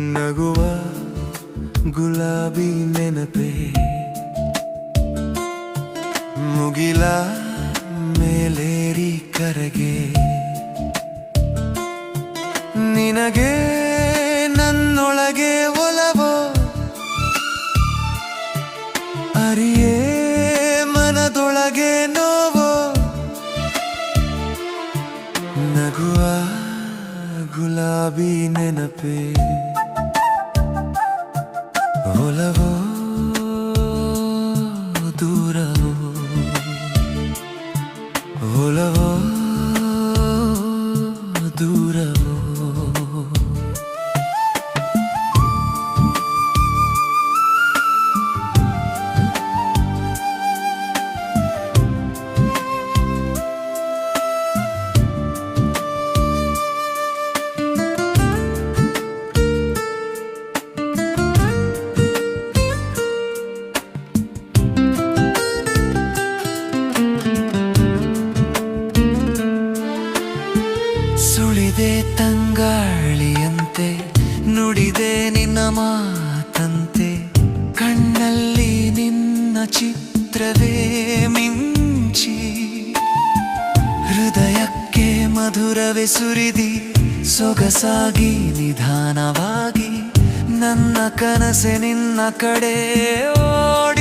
ನಗುವ ಗುಲಾಬಿ ನೆನಪೆ. ಮುಗಿಲ ಮೇಲೇರಿ ಕರಗೆ. ನಿನಗೆ ನನ್ನೊಳಗೆ ಒಲವೋ? ಅರಿಯೇ ಮನದೊಳಗೆ ನೋವೋ? ನಗುವ ಗುಲಾಬಿ ನೆನಪೇ. ಒಲವೋ ಮಾತಂತೆ ಕಣ್ಣಲ್ಲಿ ನಿನ್ನ ಚಿತ್ರವೇ ಮಿಂಚಿ ಹೃದಯಕ್ಕೆ ಮಧುರವೇ ಸುರಿದಿ ಸೊಗಸಾಗಿ ನಿಧಾನವಾಗಿ ನನ್ನ ಕನಸೆ ನಿನ್ನ ಕಡೆ ಓಡಿ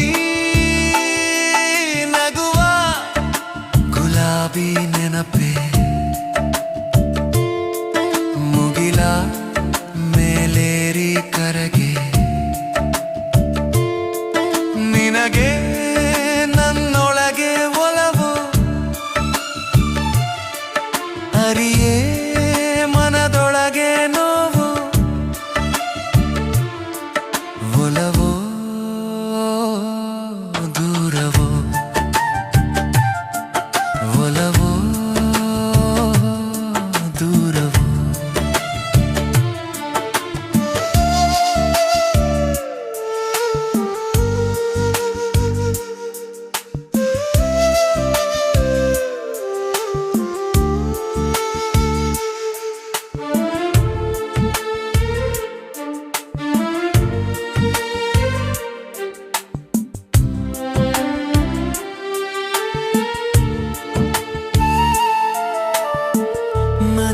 ಅರಿಯೇ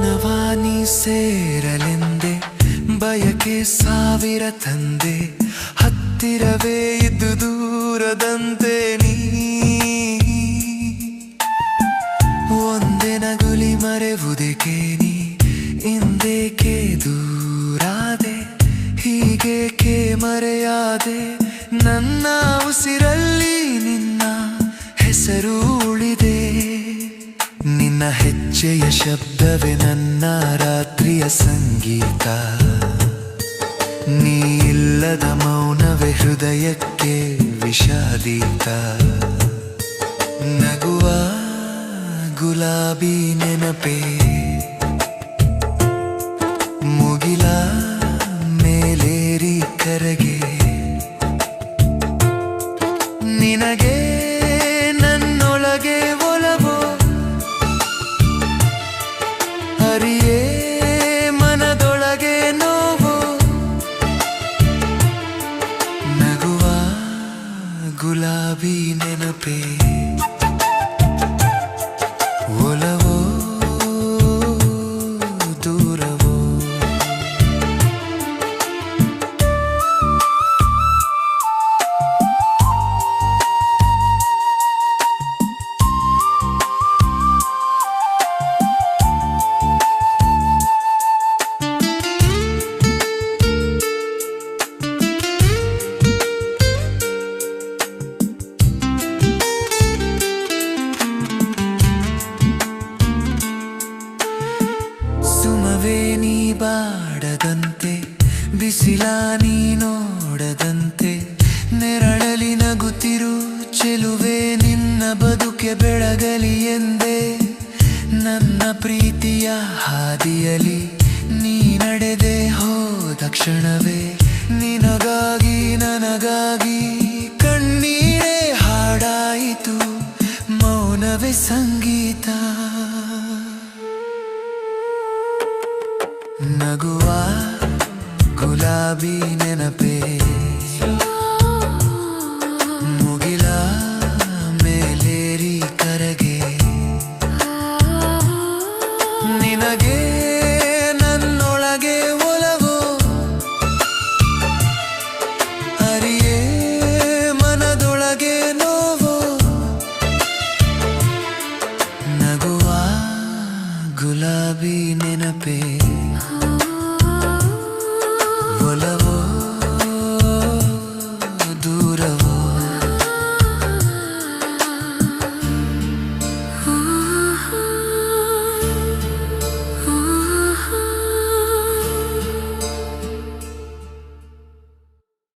ಮನವಾನಿ ಸೇರಲೆಂದೆ, ಬಯಕೆ ಸಾವಿರ ತಂದೆ, ಹತ್ತಿರವೇ ಇದ್ದು ದೂರದಂತೆ ನೀ. ಒಂದೇ ನಗುಲಿ ಮರೆವುದಕ್ಕೆ ನೀ? ಇಂದೇಕೆ ದೂರಾದೆ? ಹೀಗೇಕೆ ಮರೆಯಾದೆ? ಇಲ್ಲದ ಮೌನವೇ ಹೃದಯಕ್ಕೆ ವಿಷಾದೀತ. ನಗುವ ಗುಲಾಬಿ ನೆನಪೇ. ಮುಗಿಲ ಮೇಲೇರಿ ಕರಗೆ. ಗುಲಾಬಿ ನೀ ಬಾಡದಂತೆ, ಬಿಸಿಲ ನೀ ನೋಡದಂತೆ. ನೆರಳಲಿ ನಗುತ್ತಿರು, ಚೆಲುವೆ ನಿನ್ನ ಬದುಕೆ ಬೆಳಗಲಿ ಎಂದೇ. ನನ್ನ ಪ್ರೀತಿಯ ಹಾದಿಯಲಿ ನೀ ನಡೆದೆ ಹೋದ ಕ್ಷಣವೇ, ನಿನಗಾಗಿ ನನಗಾಗಿ. ನೆನಪೇ. ಕರಗೆ. ನಿನಗೆ ನನ್ನೊಳಗೆ ಅರಿಯೇ ಮನದೊಳಗೆ ನೋವು. ಗುಲಾಬಿ ನೆನಪೇ.